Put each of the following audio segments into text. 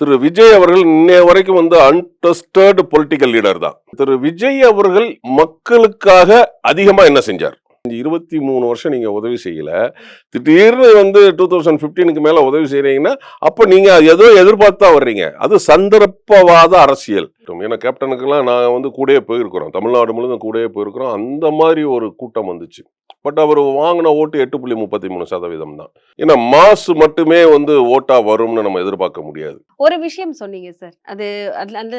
திரு விஜய் அவர்கள் இன்னைய வரைக்கும் வந்து அன்டெஸ்டட் பொலிட்டிக்கல் லீடர் தான். திரு விஜய் அவர்கள் மக்களுக்காக அதிகமா என்ன செஞ்சார்? இருபத்தி மூணு வருஷம் நீங்கள் உதவி செய்யல. திடீர்னு வந்து டூ தௌசண்ட் ஃபிஃப்டீனுக்கு மேலே உதவி செய்கிறீங்கன்னா அப்போ நீங்கள் ஏதோ எதிர்பார்த்து தான் வர்றீங்க. அது சந்தர்ப்பவாத அரசியல். ஏன்னா கேப்டனுக்கெல்லாம் நான் வந்து கூடயே போயிருக்கிறோம். தமிழ்நாடு முழுவதும் கூடயே போயிருக்கிறோம். அந்த மாதிரி ஒரு கூட்டம் வந்துச்சு. பட் அவர் வாங்கின ஓட்டு எட்டு புள்ளி முப்பத்தி மூணு சதவீதம் தான். ஏன்னா மாசு மட்டுமே வந்து ஓட்டா வரும்னு நம்ம எதிர்பார்க்க முடியாது. ஒரு விஷயம் சொன்னீங்க சார். அது அந்த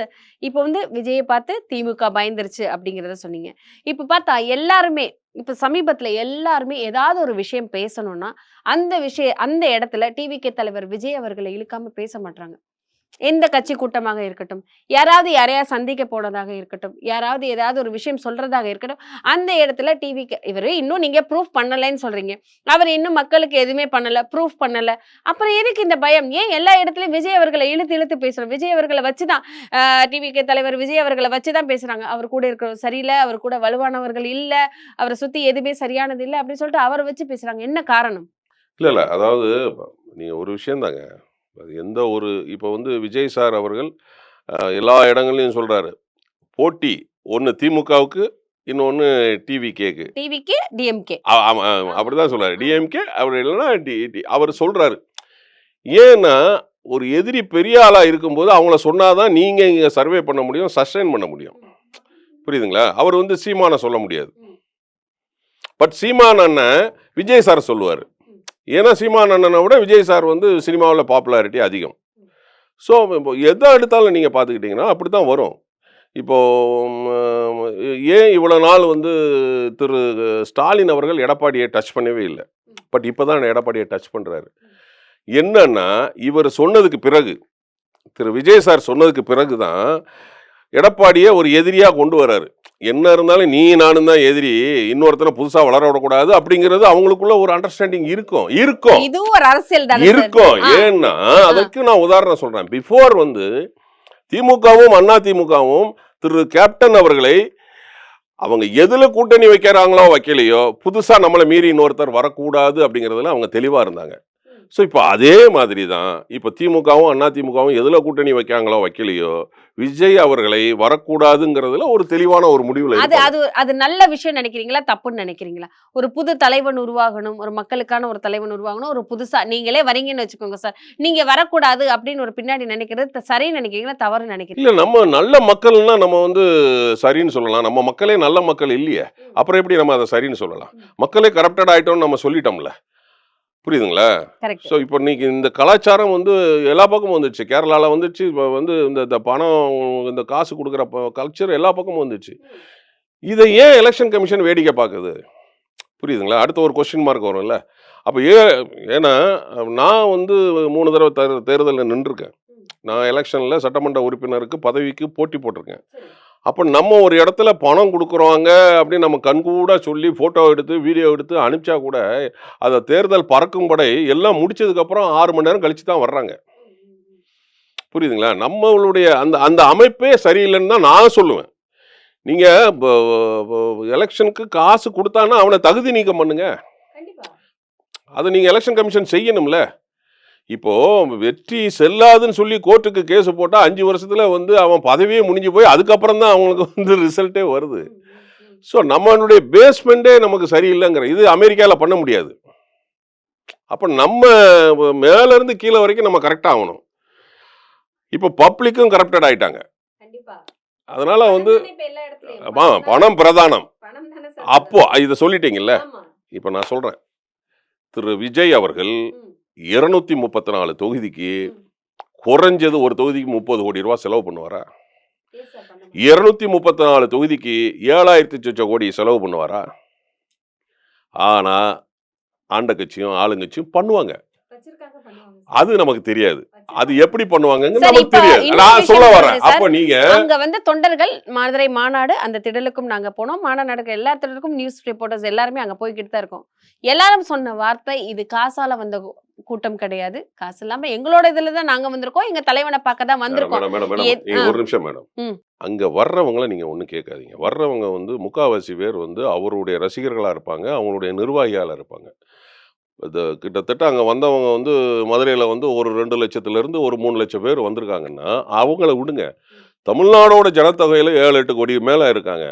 இப்போ வந்து விஜயை பார்த்து திமுக பயந்துருச்சு அப்படிங்கிறத சொன்னீங்க. இப்போ பார்த்தா எல்லாருமே இப்போ சமீபத்தில் எல்லாருமே ஏதாவது ஒரு விஷயம் பேசணும்னா அந்த விஷய அந்த இடத்துல டிவிகே தலைவர் விஜய் அவர்களை இழுக்காம பேச மாட்டாங்க எந்த கட்சி கூட்டமாக இருக்கட்டும். யாராவது யாரையா சந்திக்க போனதாக இருக்கட்டும். யாராவது ஏதாவது ஒரு விஷயம் சொல்றதாக இருக்கட்டும். அந்த இடத்துல டிவி இவர் இன்னும் நீங்க ப்ரூஃப் பண்ணலைன்னு சொல்றீங்க. அவர் இன்னும் மக்களுக்கு எதுவுமே பண்ணல ப்ரூஃப் பண்ணல. அப்புறம் எதுக்கு இந்த பயம்? ஏன் எல்லா இடத்துலயும் விஜய் அவர்களை இழுத்து இழுத்து பேசுறோம்? விஜய் அவர்களை வச்சுதான் டிவிக்கு தலைவர் விஜய் அவர்களை வச்சுதான் பேசுறாங்க. அவர் கூட இருக்கிற சரியில்லை அவர் கூட வலுவானவர்கள் இல்ல அவரை சுத்தி எதுவுமே சரியானது இல்லை அப்படின்னு சொல்லிட்டு அவரை வச்சு பேசுறாங்க. என்ன காரணம்? இல்ல இல்ல. அதாவது நீங்க ஒரு விஷயம் தாங்க அது எந்த ஒரு இப்போ வந்து விஜய் சார் அவர்கள் எல்லா இடங்கள்லையும் சொல்றாரு. போட்டி ஒன்று திமுகவுக்கு இன்னொன்று டிவி கேக்கு டிவிக்கு டிஎம்கே. அப்படிதான் சொல்றாரு. டிஎம்கே அவர் இல்லைன்னா டி அவர் சொல்றாரு. ஏன்னா ஒரு எதிரி பெரிய ஆளா இருக்கும்போது அவங்கள சொன்னாதான் நீங்க இங்க சர்வே பண்ண முடியும் சஸ்டைன் பண்ண முடியும். புரியுதுங்களா? அவர் வந்து சீமானை சொல்ல முடியாது. பட் சீமான் அண்ணன் விஜய் சார் சொல்லுவார். ஏன்னா சீமான் அண்ணனை விட விஜய் சார் வந்து சினிமாவில் பாப்புலாரிட்டி அதிகம். ஸோ இப்போ எதை எடுத்தாலும் நீங்கள் பார்த்துக்கிட்டிங்கன்னா அப்படி தான் வரும். இப்போ ஏன் இவ்வளோ நாள் வந்து திரு ஸ்டாலின் அவர்கள் எடப்பாடியை டச் பண்ணவே இல்லை? பட் இப்போ தான் எடப்பாடியை டச் பண்ணுறாரு என்னன்னா இவர் சொன்னதுக்கு பிறகு திரு விஜய் சார் சொன்னதுக்கு பிறகு தான் எடப்பாடியை ஒரு எதிரியாக கொண்டு வராரு. என்ன இருந்தாலும் நீ நானும் தான் எதிரி இன்னொருத்தனை புதுசாக வளர விடக்கூடாது அப்படிங்கிறது அவங்களுக்குள்ள ஒரு அண்டர்ஸ்டாண்டிங் இருக்கும். இருக்கும். இதுவும் ஒரு அரசியல் தானே சார்? இருக்கும். ஏன்னா அதற்கு நான் உதாரணம் சொல்றேன். பிஃபோர் வந்து திமுகவும் அண்ணா திமுகவும் திரு கேப்டன் அவர்களை அவங்க எதுல கூட்டணி வைக்கிறாங்களோ வைக்கலையோ புதுசா நம்மளை மீறி இன்னொருத்தர் வரக்கூடாது அப்படிங்கிறதுல அவங்க தெளிவா இருந்தாங்க. ஸோ இப்போ அதே மாதிரி தான் இப்போ திமுகவும் அண்ணா திமுகவும் எதுல கூட்டணி வைக்காங்களோ வைக்கலையோ விஜய் அவர்களை வரக்கூடாதுங்கிறதுல ஒரு தெளிவான ஒரு முடிவுல அது. அது அது நல்ல விஷயம் நினைக்கிறீங்களா தப்புன்னு நினைக்கிறீங்களா? ஒரு புது தலைவன் உருவாகணும் ஒரு மக்களுக்கான ஒரு தலைவன் உருவாகணும் ஒரு புதுசா நீங்களே வரீங்கன்னு வச்சுக்கோங்க சார். நீங்க வரக்கூடாது அப்படின்னு ஒரு பின்னாடி நினைக்கிறது சரின்னு நினைக்கிறீங்களா தவறு நினைக்கிறீங்க இல்ல நம்ம நல்ல மக்கள்னா நம்ம வந்து சரின்னு சொல்லலாம். நம்ம மக்களே நல்ல மக்கள் இல்லையே. அப்புறம் எப்படி நம்ம அதை சரின்னு சொல்லலாம்? மக்களே கரப்டட் ஆயிட்டோம்னு நம்ம சொல்லிட்டோம்ல. புரியுதுங்களா? ஸோ இப்போ இன்னைக்கு இந்த கலாச்சாரம் வந்து எல்லா பக்கமும் வந்துடுச்சு கேரளால வந்துடுச்சு இப்போ வந்து இந்த இந்த பணம் இந்த காசு கொடுக்குற கல்ச்சர் எல்லா பக்கமும் வந்துடுச்சு இதை ஏன் எலெக்ஷன் கமிஷன் வேடிக்கை பார்க்குது? புரியுதுங்களா? அடுத்த ஒரு கொஸ்டின் மார்க் வரும்ல. அப்போ ஏ ஏன்னா நான் வந்து மூணு தடவை தேர் தேர்தலில் நின்றுருக்கேன். நான் எலெக்ஷனில் சட்டமன்ற உறுப்பினருக்கு பதவிக்கு போட்டி போட்டிருக்கேன். அப்போ நம்ம ஒரு இடத்துல பணம் கொடுக்குறோங்க அப்படின்னு நம்ம கண்கூட சொல்லி ஃபோட்டோ எடுத்து வீடியோ எடுத்து அனுப்பிச்சா கூட அதை தேர்தல் பறக்கும் படை எல்லாம் முடிச்சதுக்கப்புறம் ஆறு மணி நேரம் கழிச்சு தான் வர்றாங்க. புரியுதுங்களா? நம்மளுடைய அந்த அந்த அமைப்பே சரியில்லைன்னு தான் நான் சொல்லுவேன். நீங்கள் எலெக்ஷனுக்கு காசு கொடுத்தான்னா அவனை தகுதி நீக்கம் பண்ணுங்க. அதை நீங்கள் எலெக்ஷன் கமிஷன் செய்யணும்ல. இப்போ வெற்றி செல்லாதுன்னு சொல்லி கோர்ட்டுக்கு கேஸ் போட்டால் அஞ்சு வருஷத்துல வந்து அவன் பதவியே முடிஞ்சு போய் அதுக்கப்புறம் தான் அவங்களுக்கு வந்து ரிசல்ட்டே வருது. ஸோ நம்மளுடைய பேஸ்மெண்ட்டே நமக்கு சரியில்லைங்கிற இது அமெரிக்காவில் பண்ண முடியாது. அப்போ நம்ம மேலேருந்து கீழே வரைக்கும் நம்ம கரெக்டாக ஆகணும். இப்போ பப்ளிக்கும் கரப்டட் ஆயிட்டாங்க. அதனால வந்து பணம் பிரதானம். அப்போ இதை சொல்லிட்டீங்கல்ல? இப்போ நான் சொல்கிறேன் திரு விஜய் அவர்கள் இருநூத்தி முப்பத்தி நாலு தொகுதிக்கு குறைஞ்சது ஒரு தொகுதிக்கு முப்பது கோடி ரூபாய் செலவு பண்ணுவாரா? இருநூத்தி முப்பத்தி நாலு தொகுதிக்கு ஏழாயிரத்தி சொச்ச கோடி செலவு பண்ணுவாரா? ஆனா ஆண்ட கட்சியும் ஆளுங்கட்சியும் பண்ணுவாங்க. அது நமக்கு தெரியாது. அது எப்படி பண்ணுவாங்கன்னு சரி, நமக்கு தெரியாது. நான் சொல்ல வரேன். அப்ப நீங்க அங்க வந்து தொண்டர்கள் மதுரை மாநாடு அந்த திடலுக்கும் நாங்க போனோம். மாநாடு நடக்கிற எல்லா திடலுக்கும் நியூஸ் ரிப்போர்ட்டர்ஸ் எல்லாருமே அங்க போய்கிட்டு தான் இருக்கோம். எல்லாரும் சொன்ன வார்த்தை இது காசால வந்த கூட்டம் கிடையாது. காசு இல்லாம எங்களோட இதுல தான் நாங்க வந்திருக்கோம். எங்க தலைவனை பார்க்க தான் வந்திருக்கோம். ஒரு நிமிஷம் மேடம். அங்க வர்றவங்கள நீங்க ஒண்ணும் கேட்காதீங்க. வர்றவங்க வந்து முக்காவாசி பேர் வந்து அவருடைய ரசிகர்களா இருப்பாங்க அவங்களுடைய நிர்வாகியால இருப்பாங்க. இது கிட்டத்தட்ட அங்கே வந்தவங்க வந்து மதுரையில் வந்து ஒரு ரெண்டு லட்சத்துலேருந்து ஒரு மூணு லட்சம் பேர் வந்திருக்காங்கன்னா அவங்கள விடுங்க. தமிழ்நாடோட ஜனத்தொகையில் ஏழு எட்டு கோடி மேலே இருக்காங்க.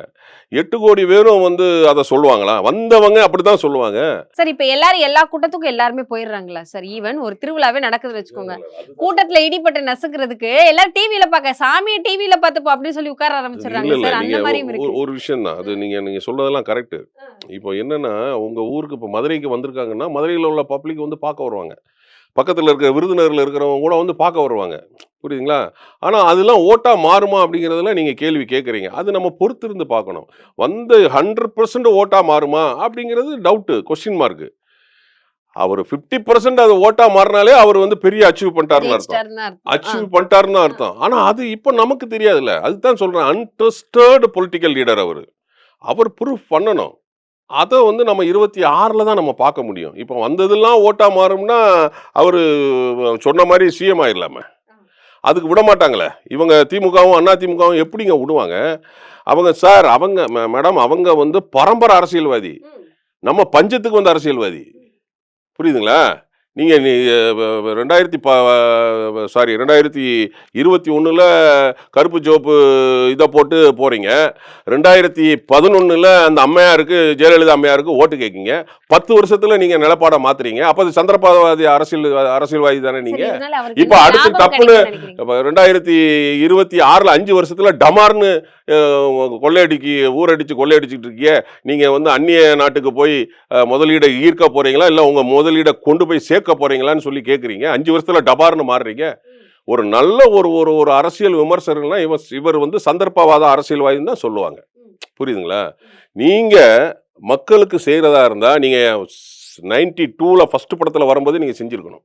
எட்டு கோடி பேரும் வந்து அதை சொல்லுவாங்களா? வந்தவங்க அப்படி தான் சொல்லுவாங்க. சார் இப்ப எல்லாரும் எல்லா கூட்டத்துக்கும் எல்லாருமே போயிடுறாங்களா? சார் ஈவன் ஒரு திருவிழாவே நடக்குதுன்னு வச்சுக்கோங்க. கூட்டத்துல இடிப்பட்டு நசுக்கிறதுக்கு எல்லாரும் டிவில பாக்க சாமியை டிவில பார்த்துப்போம் அப்படின்னு சொல்லி உட்கார ஆரம்பிச்சிடுறாங்க. சார் அந்த இருக்கு. ஒரு விஷயம் தான். அது நீங்க நீங்க சொல்றதெல்லாம் கரெக்ட் இப்போ என்னன்னா உங்க ஊருக்கு இப்போ மதுரைக்கு வந்திருக்காங்கன்னா மதுரையில் உள்ள பப்ளிக் வந்து பார்க்க வருவாங்க. பக்கத்தில் இருக்கிற விருதுநகரில் இருக்கிறவங்க கூட வந்து பார்க்க வருவாங்க. புரியுதுங்களா? ஆனால் அதெல்லாம் ஓட்டா மாறுமா அப்படிங்கிறதெல்லாம் நீங்கள் கேள்வி கேட்குறீங்க. அது நம்ம பொறுத்திருந்து பார்க்கணும். வந்து ஹண்ட்ரட் பர்சன்ட் ஓட்டா மாறுமா அப்படிங்கிறது டவுட்டு கொஸ்டின் மார்க்கு அவர் ஃபிஃப்டி பர்சன்ட் அது ஓட்டா மாறினாலே அவர் வந்து பெரிய அச்சீவ் பண்ணிட்டாருன்னு அர்த்தம். அச்சீவ் பண்ணிட்டாருன்னு அர்த்தம். ஆனா அது இப்போ நமக்கு தெரியாதுல்ல. அதுதான் சொல்றேன் அன்ட்ரஸ்டட் பொலிட்டிக்கல் லீடர் அவர். அவர் ப்ரூஃப் பண்ணணும். அதை வந்து நம்ம இருபத்தி ஆறில் தான் நம்ம பார்க்க முடியும். இப்போ வந்ததெல்லாம் ஓட்டா மாறும்னா அவர் சொன்ன மாதிரி சிஎம் ஆயிடலாமே. அதுக்கு விட மாட்டாங்களே. இவங்க திமுகவும் அண்ணா திமுகவும் எப்படிங்க விடுவாங்க? அவங்க சார் அவங்க மேடம் அவங்க வந்து பரம்பரை அரசியல்வாதி. நம்ம பஞ்சத்துக்கு வந்த அரசியல்வாதி. புரியுதுங்களா? நீங்கள் ரெண்டாயிரத்தி ப சாரி ரெண்டாயிரத்தி இருபத்தி ஒன்றில் கருப்பு ஜோப்பு இதை போட்டு போகிறீங்க ரெண்டாயிரத்தி பதினொன்றில் அந்த அம்மையாருக்கு ஜெயலலிதா அம்மையாருக்கு ஓட்டு கேட்கீங்க பத்து வருஷத்தில் நீங்கள் நிலப்பாடை மாத்துறீங்க. அப்போ அது சந்திரபாதவாதி அரசியல் அரசியல்வாதி தானே நீங்கள் இப்ப அடுத்து? இப்போ ரெண்டாயிரத்தி இருபத்தி ஆறில் அஞ்சு வருஷத்தில் டமார்னு கொள்ளையடிக்கி ஊரடிச்சு கொள்ளையடிச்சிட்டு இருக்கீங்க நீங்கள் வந்து அந்நிய நாட்டுக்கு போய் முதலீடை ஈர்க்க போறீங்களா? இல்லை உங்கள் முதலீடை கொண்டு போய் சேர்க்க போறீங்களான்னு சொல்லி கேட்குறீங்க அஞ்சு வருஷத்தில் டபார்னு மாறுறீங்க. ஒரு நல்ல ஒரு ஒரு ஒரு அரசியல் விமர்சகர்கள்லாம் இவர் இவர் வந்து சந்தர்ப்பவாத அரசியல்வாதின்னு தான் சொல்லுவாங்க. புரியுதுங்களா? நீங்கள் மக்களுக்கு செய்கிறதா இருந்தால் நீங்கள் நைன்டி டூவில் ஃபஸ்ட்டு படத்தில் வரும்போது நீங்கள் செஞ்சுருக்கணும்.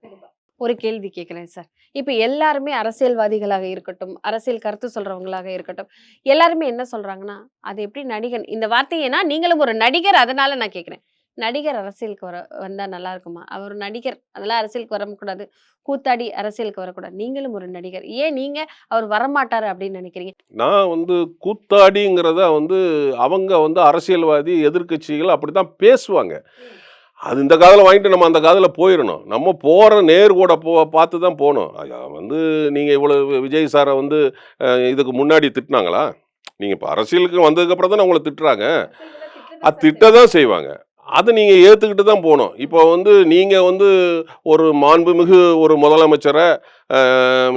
ஒரு கேள்வி கேட்கிறேன் சார். இப்ப எல்லாருமே அரசியல்வாதிகளாக இருக்கட்டும் அரசியல் கருத்து சொல்றவங்களாக இருக்கட்டும் எல்லாருமே என்ன சொல்றாங்கன்னா அது எப்படி நடிகன் இந்த வார்த்தையேனா நீங்களும் ஒரு நடிகர் அதனால நான் கேட்கிறேன். நடிகர் அரசியலுக்கு வர வந்தா நல்லா இருக்குமா? அவர் நடிகர் அதெல்லாம் அரசியலுக்கு வரக்கூடாது. கூத்தாடி அரசியலுக்கு வரக்கூடாது. நீங்களும் ஒரு நடிகர். ஏன் நீங்க அவர் வரமாட்டாரு அப்படின்னு நினைக்கிறீங்க? நான் வந்து கூத்தாடிங்கிறத வந்து அவங்க வந்து அரசியல்வாதி எதிர்க்கட்சிகள் அப்படி தான் பேசுவாங்க அது இந்த காதில் வாங்கிட்டு நம்ம அந்த காதில் போயிடணும் நம்ம போகிற நேர் கூட போ பார்த்து தான் போகணும் வந்து நீங்கள் இவ்வளோ விஜய் சாரை வந்து இதுக்கு முன்னாடி திட்டினாங்களா? நீங்கள் இப்போ அரசியலுக்கு வந்ததுக்கப்புறம் தானே உங்களை திட்டுறாங்க. அது திட்ட தான் செய்வாங்க. அதை நீங்கள் ஏற்றுக்கிட்டு தான் போகணும். இப்போ வந்து நீங்கள் வந்து ஒரு மாண்புமிகு ஒரு முதலமைச்சரை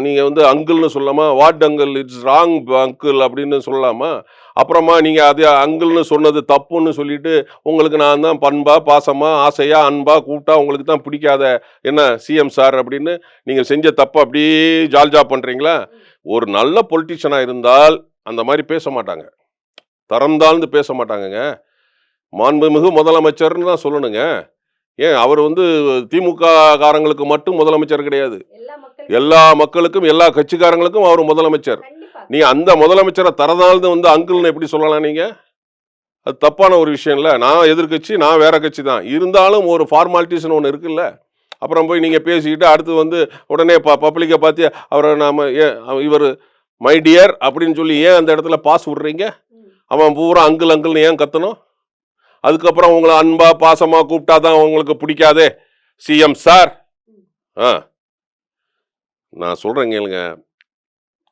நீங்கள் வந்து அங்கிள்னு சொல்லாமா what uncle it's wrong uncle அப்படின்னு சொல்லலாமா அப்புறமா நீங்கள் அது அங்கிள்னு சொன்னது தப்புன்னு சொல்லிட்டு உங்களுக்கு நான் தான் பண்பா பாசமாக ஆசையாக அன்பாக கூப்பிட்டா உங்களுக்கு தான் பிடிக்காத என்ன சிஎம் சார் அப்படின்னு நீங்கள் செஞ்ச தப்பை அப்படியே ஜால்ஜா பண்ணுறீங்களா ஒரு நல்ல பொலிட்டிஷியனாக இருந்தால் அந்த மாதிரி பேச மாட்டாங்க. தரம் தாழ்ந்து பேச மாட்டாங்கங்க. மாண்புமிகு முதலமைச்சர்னு தான் சொல்லணுங்க. ஏன்? அவர் வந்து திமுக காரங்களுக்கு மட்டும் முதலமைச்சர் கிடையாது. எல்லா மக்களுக்கும். எல்லா கட்சிக்காரங்களுக்கும் அவர் முதலமைச்சர். நீ அந்த முதலமைச்சரை தரதாழ்ந்து வந்து அங்கிள்னு எப்படி சொல்லலாம் நீங்க? அது தப்பான ஒரு விஷயம் இல்லை. நான் எதிர்க்கட்சி நான் வேற கட்சி தான். இருந்தாலும் ஒரு ஃபார்மாலிட்டிஸ்னு ஒன்று இருக்குல்ல. அப்புறம் போய் நீங்கள் பேசிக்கிட்டு அடுத்து வந்து உடனே ப பப்ளிக்கை பார்த்து அவரை நாம ஏன் இவர் மை டியர் அப்படின்னு சொல்லி ஏன் அந்த இடத்துல பாஸ் விடுறீங்க? அவன் பூரா அங்கிள் அங்கிள்னு ஏன் கத்தணும்? அதுக்கப்புறம் உங்களை அன்பா பாசமா கூப்பிட்டா தான் உங்களுக்கு பிடிக்காதே? CM sir. ஆ. நான் சொல்கிறேன் கேளுங்க.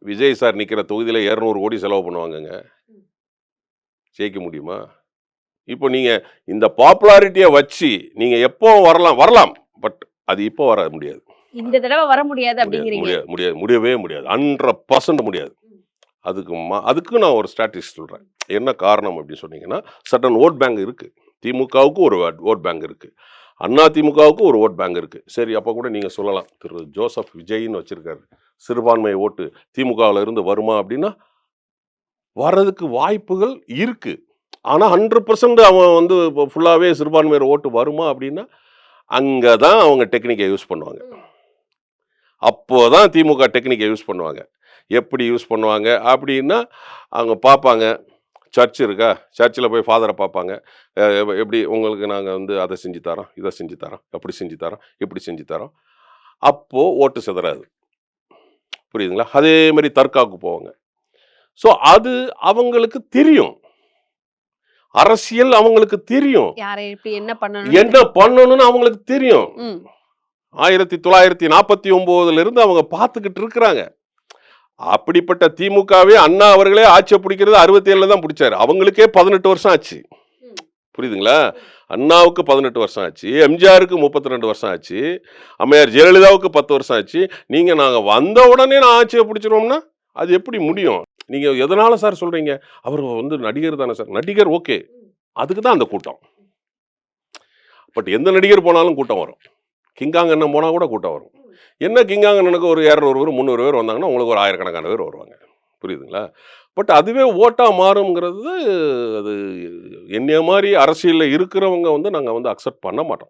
விஜய் சார் நிற்கிற தொகுதியில் இரநூறு கோடி செலவு பண்ணுவாங்கங்க. ஜெயிக்க முடியுமா? இப்போ நீங்கள் இந்த பாப்புலாரிட்டியை வச்சு நீங்கள் எப்போ வரலாம் வரலாம். பட் அது இப்போ வர முடியாது. இந்த தடவை வர முடியாது அப்படிங்கிறீங்க. முடியாது முடியாது முடியவே முடியாது. ஹண்ட்ரட் பர்சன்ட் முடியாது. அதுக்கு மா அதுக்கு நான் ஒரு ஸ்ட்ராட்டஜி சொல்கிறேன் என்ன காரணம் அப்படின்னு சொன்னீங்கன்னா சட்டன் ஓட் பேங்க் இருக்குது திமுகவுக்கு ஒரு ஓட் பேங்க் இருக்குது அண்ணா திமுகவுக்கு ஒரு ஓட் பேங்க் இருக்குது சரி அப்போ கூட நீங்கள் சொல்லலாம். திரு. ஜோசப் விஜய்னு வச்சுருக்காரு. சிறுபான்மை ஓட்டு திமுகவில் இருந்து வருமா அப்படின்னா வர்றதுக்கு வாய்ப்புகள் இருக்குது ஆனால் ஹண்ட்ரட் பர்சன்ட் அவன் வந்து ஃபுல்லாகவே சிறுபான்மையர் ஓட்டு வருமா அப்படின்னா அங்கே தான் அவங்க டெக்னிக்கை யூஸ் பண்ணுவாங்க. அப்போ தான் திமுக டெக்னிக்கை யூஸ் பண்ணுவாங்க. எப்படி யூஸ் பண்ணுவாங்க அப்படின்னா அவங்க பார்ப்பாங்க. சர்ச் இருக்கா? சர்ச்சில் போய் ஃபாதரை பார்ப்பாங்க. எப்படி உங்களுக்கு நாங்கள் வந்து அதை செஞ்சு தரோம் இதை செஞ்சு தரோம் அப்படி செஞ்சு தரோம் இப்படி செஞ்சு தரோம். அப்போது ஓட்டு சிதறாது. புரியுதுங்களா? அதே மாதிரி தர்காவுக்கு போவாங்க. ஸோ அது அவங்களுக்கு தெரியும். அரசியல் அவங்களுக்கு தெரியும். என்ன பண்ணணும் என்ன பண்ணணும்னு அவங்களுக்கு தெரியும். ஆயிரத்தி தொள்ளாயிரத்தி நாற்பத்தி ஒன்பதுல இருந்து அவங்க பார்த்துக்கிட்டு இருக்கிறாங்க. அப்படிப்பட்ட திமுகவே அண்ணா அவர்களே ஆட்சியை பிடிக்கிறது அறுபத்தி ஏழுல தான் பிடிச்சாரு. அவங்களுக்கே பதினெட்டு வருஷம் ஆச்சு. புரியுதுங்களா? அண்ணாவுக்கு பதினெட்டு வருஷம் ஆச்சு. எம்ஜிஆருக்கு முப்பத்தி ரெண்டு வருஷம் ஆச்சு. அம்மையார் ஜெயலலிதாவுக்கு பத்து வருஷம் ஆச்சு. நீங்க நாங்க வந்த உடனே நான் ஆட்சியை பிடிச்சிருவோம்னா அது எப்படி முடியும்? நீங்க எதனால சார் சொல்றீங்க? அவர் வந்து நடிகர் தானே சார். நடிகர் ஓகே. அதுக்கு தான் அந்த கூட்டம். பட் எந்த நடிகர் போனாலும் கூட்டம் வரும். கிங்காங்கண்ணன் போனால் கூட கூட்டம் வரும். என்ன கிங்காங்கண்ணனுக்கு ஒரு இரநூறு பேர் முந்நூறு பேர் வந்தாங்கன்னா உங்களுக்கு ஒரு ஆயிரக்கணக்கான பேர் வருவாங்க. புரியுதுங்களா? பட் அதுவே ஓட்டாக மாறுங்கிறது அது என்னைய மாதிரி அரசியலில் இருக்கிறவங்க வந்து நாங்கள் வந்து அக்செப்ட் பண்ண மாட்டோம்.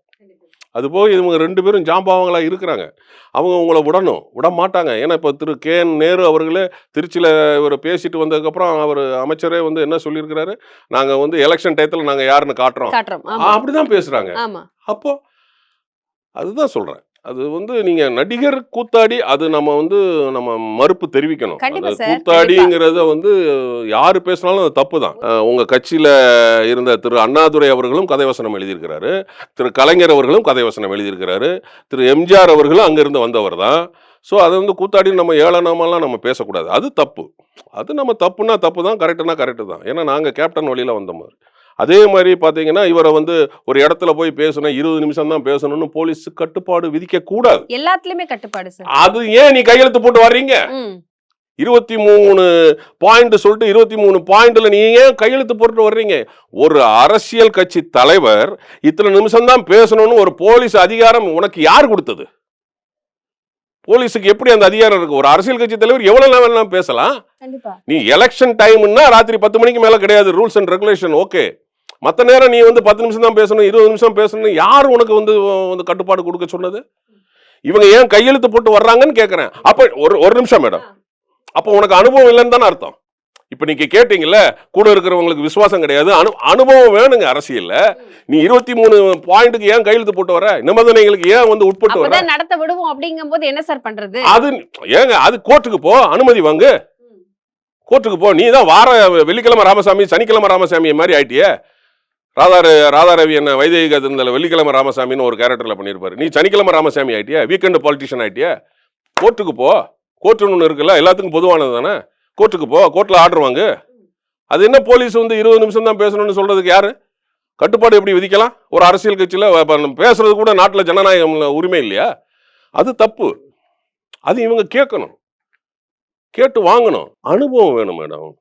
அதுபோக இவங்க ரெண்டு பேரும் ஜாம்பாவங்களா இருக்கிறாங்க. அவங்க உங்களை விடணும். விட மாட்டாங்க. ஏன்னா இப்போ திரு கே என் நேரு அவர்களே திருச்சியில் இவர் பேசிட்டு வந்ததுக்கப்புறம் அவர் அமைச்சரே வந்து என்ன சொல்லியிருக்கிறாரு? நாங்கள் வந்து எலெக்ஷன் டயத்தில் நாங்கள் யாருன்னு காட்டுறோம். ஆமா. அப்படிதான் பேசுகிறாங்க ஆமா. அப்போ அதுதான் சொல்றேன். அது வந்து நீங்க நடிகர் கூத்தாடி அது நம்ம வந்து நம்ம மறுப்பு தெரிவிக்கணும். கூத்தாடிங்கிறத வந்து யாரு பேசினாலும் அது தப்பு தான். உங்க கட்சியில இருந்த திரு அண்ணாதுரை அவர்களும் கதைவசனம் எழுதியிருக்கிறாரு. திரு கலைஞர் அவர்களும் கதைவசனம் எழுதியிருக்கிறாரு. திரு எம்ஜிஆர் அவர்களும் அங்கிருந்து வந்தவர் தான். ஸோ அதை வந்து கூத்தாடி நம்ம ஏளனமெல்லாம் நம்ம பேசக்கூடாது. அது தப்பு. அது நம்ம தப்புனா தப்பு தான் கரெக்டுனா கரெக்டு தான். ஏன்னா நாங்கள் கேப்டன் வழியில் வந்த மாதிரி அதே மாதிரி பார்த்தீங்கன்னா இவரை வந்து ஒரு இடத்துல போய் பேசணும் இருபது நிமிஷம் தான் பேசணும்னு போலீஸ் கட்டுப்பாடு விதிக்க கூடாது. எல்லாத்துலயுமே கட்டுப்பாடு அது ஏன் நீ கையெழுத்து போட்டு வர்றீங்க? இருபத்தி மூணு பாயிண்ட் சொல்லிட்டு இருபத்தி மூணு பாயிண்ட்ல நீ ஏன் கையெழுத்து போட்டு வர்றீங்க? ஒரு அரசியல் கட்சி தலைவர் இத்தனை நிமிஷம் தான் பேசணும்னு ஒரு போலீஸ் அதிகாரம் உனக்கு யார் கொடுத்தது? போலீஸுக்கு எப்படி அந்த அதிகாரம் இருக்கு? ஒரு அரசியல் கட்சி தலைவர் எவ்வளவு நேரம் வேணாலும் பேசலாம். நீ எலெக்ஷன் டைம்னா ராத்திரி பத்து மணிக்கு மேல கிடையாது. ரூல்ஸ் அண்ட் ரெகுலேஷன் ஓகே மற்ற நேரம் நீ வந்து பத்து நிமிஷம் தான் பேசணும் இருபது நிமிஷம் பேசணும் யார் உனக்கு வந்து வந்து கட்டுப்பாடு கொடுக்க சொன்னது? இவங்க ஏன் கையெழுத்து போட்டு வர்றாங்கன்னு கேட்கறேன் அப்ப ஒரு ஒரு நிமிஷம் மேடம். அப்போ உனக்கு அனுபவம் இல்லைன்னு தானே அர்த்தம். இப்போ நீங்க கேட்டீங்கல்ல கூட இருக்கிறவங்களுக்கு விசுவாசம் கிடையாது. அனு அனுபவம் வேணுங்க அரசியல்ல. நீ இருபத்தி மூணு பாயிண்ட்டுக்கு ஏன் கையெழுத்து போட்டு வர? நிபந்தனைகளுக்கு ஏன் வந்து உட்பட்டு வர? நடத்த விடுவோம் அப்படிங்கும்போது என்ன சார் பண்றது? அது ஏங்க அது கோர்ட்டுக்கு போ அனுமதி வாங்கு. கோர்ட்டுக்கு போ. நீ தான் வார வெள்ளிக்கிழமை ராமசாமி சனிக்கிழமை ராமசாமி மாதிரி ஆயிட்டியே. ராதார ராதாரவி என்ன வைதேக இருந்தல வெள்ளிக்கிழமை ராமசாமின்னு ஒரு கேரக்டர்ல பண்ணியிருப்பாரு நீ சனிக்கிழமை ராமசாமி ஆயிட்டியா வீக்கெண்டு பாலிட்டிஷியன் ஆயிட்டியா. கோர்ட்டுக்கு போ. கோர்ட்டுன்னு ஒன்று இருக்குல்ல எல்லாத்துக்கும் பொதுவானது தானே? கோர்ட்டுக்கு போ கோர்ட்டில் ஆர்டர் வாங்கு. அது என்ன போலீஸ் வந்து இருபது நிமிஷம் தான் பேசணும்னு சொல்கிறதுக்கு யார்? கட்டுப்பாடு எப்படி விதிக்கலாம்? ஒரு அரசியல் கட்சியில் பேசுறது கூட நாட்டில் ஜனநாயகம் உரிமை இல்லையா? அது தப்பு. அது இவங்க கேட்கணும். கேட்டு வாங்கணும். அனுபவம் வேணும் மேடம்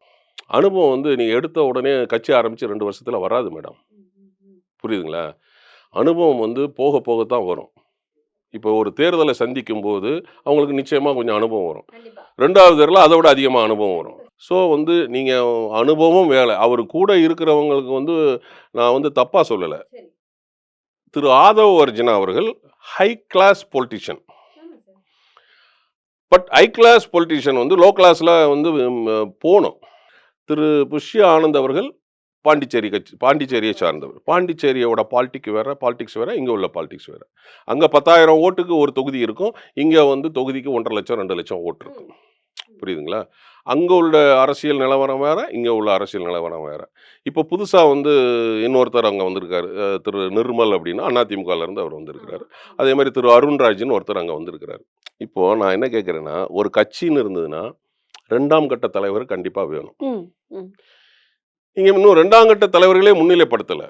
அனுபவம் வந்து நீங்கள் எடுத்த உடனே கட்சி ஆரம்பித்து ரெண்டு வருஷத்தில் வராது மேடம் புரியுதுங்களா? அனுபவம் வந்து போக போகத்தான் வரும். இப்போ ஒரு தேர்தலை சந்திக்கும் போது அவங்களுக்கு நிச்சயமாக கொஞ்சம் அனுபவம் வரும். ரெண்டாவது தேர்தலில் அதை விட அதிகமாக அனுபவம் வரும். ஸோ வந்து நீங்கள் அனுபவம் வேலை. அவர் கூட இருக்கிறவங்களுக்கு வந்து நான் வந்து தப்பாக சொல்லலை. திரு ஆதவ் அர்ஜுனா அவர்கள் high class politician but high class politician வந்து லோ கிளாஸில் வந்து போகணும் திரு புஷ்ய ஆனந்த் அவர்கள் பாண்டிச்சேரி கட்சி பாண்டிச்சேரியை சார்ந்தவர். பாண்டிச்சேரியோட பாலிட்டிக் வேற பாலிடிக்ஸ் வேற இங்கே உள்ள பாலிடிக்ஸ் வேற. அங்கே பத்தாயிரம் ஓட்டுக்கு ஒரு தொகுதி இருக்கும். இங்கே வந்து தொகுதிக்கு ஒன்றரை லட்சம் ரெண்டு லட்சம் ஓட்டு இருக்கும். புரியுதுங்களா? அங்கே உள்ள அரசியல் நிலவரம் வேற இங்கே உள்ள அரசியல் நிலவரம் வேற. இப்போ புதுசாக வந்து இன்னொருத்தர் அங்கே வந்திருக்காரு. திரு நிர்மல் அப்படின்னா அதிமுகல இருந்து அவர் வந்திருக்கிறாரு. அதே மாதிரி திரு அருண்ராஜ்னு ஒருத்தர் அங்கே வந்திருக்கிறாரு. இப்போ நான் என்ன கேட்குறேன்னா ஒரு கட்சின்னு இருந்ததுன்னா ரெண்டாம் கட்ட தலைவர் கண்டிப்பாக வேணும். ம் நீங்க இன்னும் ரெண்டாம் கட்ட தலைவர்களே முன்னிலைப்படுத்தலை.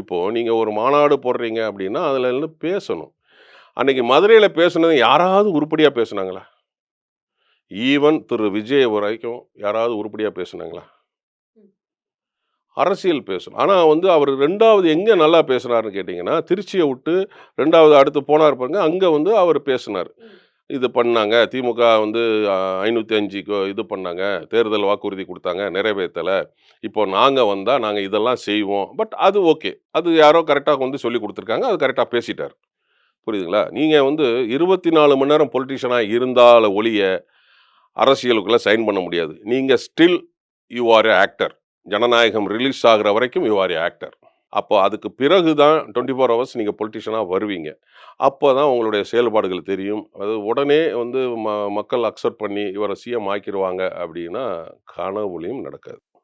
இப்போ நீங்க ஒரு மாநாடு போடுறீங்க அப்படின்னா அதுல இருந்து பேசணும். அன்னைக்கு மதுரையில பேசுனது யாராவது உருப்படியா பேசுனாங்களா? ஈவன் திரு விஜய் வரைக்கும் யாராவது உருப்படியா பேசுனாங்களா? அரசியல் பேசணும். ஆனா வந்து அவர் ரெண்டாவது எங்க நல்லா பேசுனாருன்னு கேட்டிங்கன்னா திருச்சியை விட்டு ரெண்டாவது அடுத்து போனார் பாருங்க அங்க வந்து அவர் பேசினார். இது பண்ணாங்க. திமுக வந்து ஐநூற்றி அஞ்சு இது பண்ணாங்க. தேர்தல் வாக்குறுதி கொடுத்தாங்க நிறைவேற்றலை. இப்போ நாங்கள் வந்தால் நாங்கள் இதெல்லாம் செய்வோம். பட் அது ஓகே. அது யாரோ கரெக்டாக வந்து சொல்லி கொடுத்துருக்காங்க. அது கரெக்டாக பேசிட்டார். புரியுதுங்களா? நீங்கள் வந்து இருபத்தி நாலு மணி நேரம் பொலிட்டிஷியனாக இருந்தால ஒழிய அரசியலுக்குள்ளே சைன் பண்ண முடியாது. நீங்கள் still you are a actor. Jananayagam release ஆகுற வரைக்கும் யூ ஆர் ஏ ஆக்டர். அப்போ அதுக்கு பிறகு தான் டுவெண்ட்டி ஃபோர் ஹவர்ஸ் நீங்கள் பொலிட்டிஷியனாக வருவீங்க. அப்போ தான் உங்களுடைய செயல்பாடுகள் தெரியும். அது உடனே வந்து ம மக்கள் அக்செப்ட் பண்ணி இவரை சிஎம் ஆக்கிடுவாங்க அப்படின்னா கனவுலையும் நடக்காது.